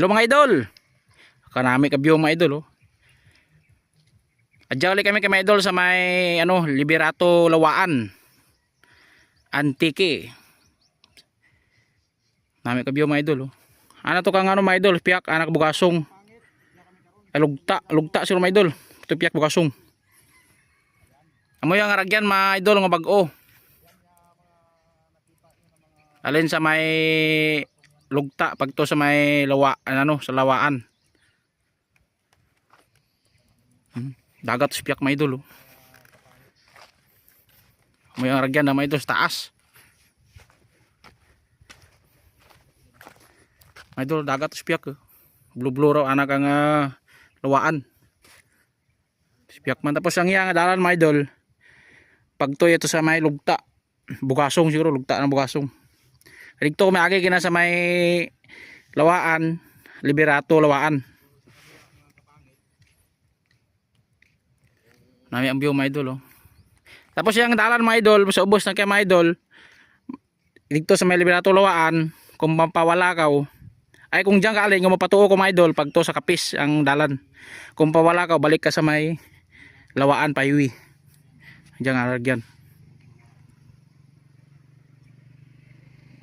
Hello mga idol. Kanami ka view mga idol oh. Adyaw kami kay mga idol sa may ano, Liberato Lawaan. Antique. Nami ka view mga idol oh. Ano to kang ano mga idol, piyak anak bugasong. Lugta, lugta sila mga idol. Ito piyak bugasong. Amo yung aragyan mga idol nga bag-o. Alin sa may lugta pag to sa may lawa ano sa lawaan. Hmm, Dagat spiyak mga idol. Oh. May aragyan na mga idol sa taas. Mga idol dagat spiyak. Oh. Blue blue raw anak ang ah, lawaan. Spiyak man tapos ang iya nga dalan mga idol. Pag to ito sa may lugta. Bugasong siguro lugta ng bugasong. Dito ko may agi kina sa may lawaan, liberato lawaan. Nami ang view mga idol oh. Tapos yung dalan mga idol, sa ubos na kay mga idol, dito sa may liberato lawaan, kung mampawala ka oh, ay kung diyan ka alin, kung mapatuo ko mga idol, pag sa kapis ang dalan. Kung pawala ka, balik ka sa may lawaan payuwi. Diyan nga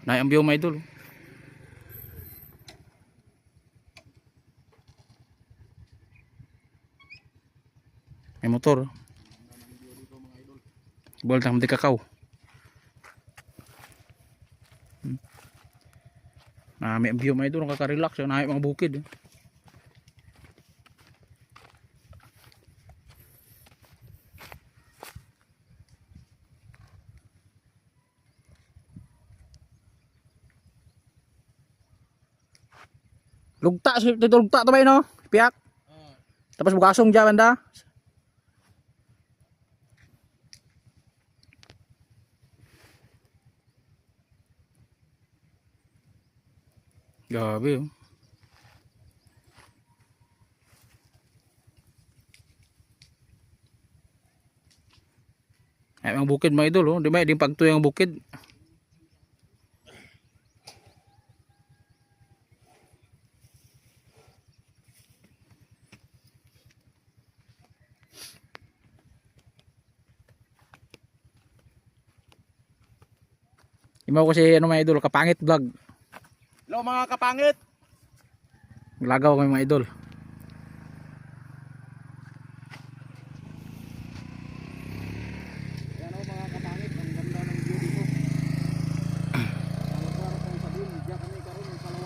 Nay ang view mga idol. oh. May motor. Bol tang di kakao. Hmm. Na may view mga idol, nakaka-relax, yun, na mga bukid. eh. Lugta, dito lugta to ba no? Piyak. Tapos bugasong dyan, banda. Grabe, oh. Ay, ang bukid mga idol, oh. Di ba, di pagtuyo ang bukid. Imaw ko si ano mga idol, kapangit vlog. Hello mga kapangit. Lagaw kami mga idol.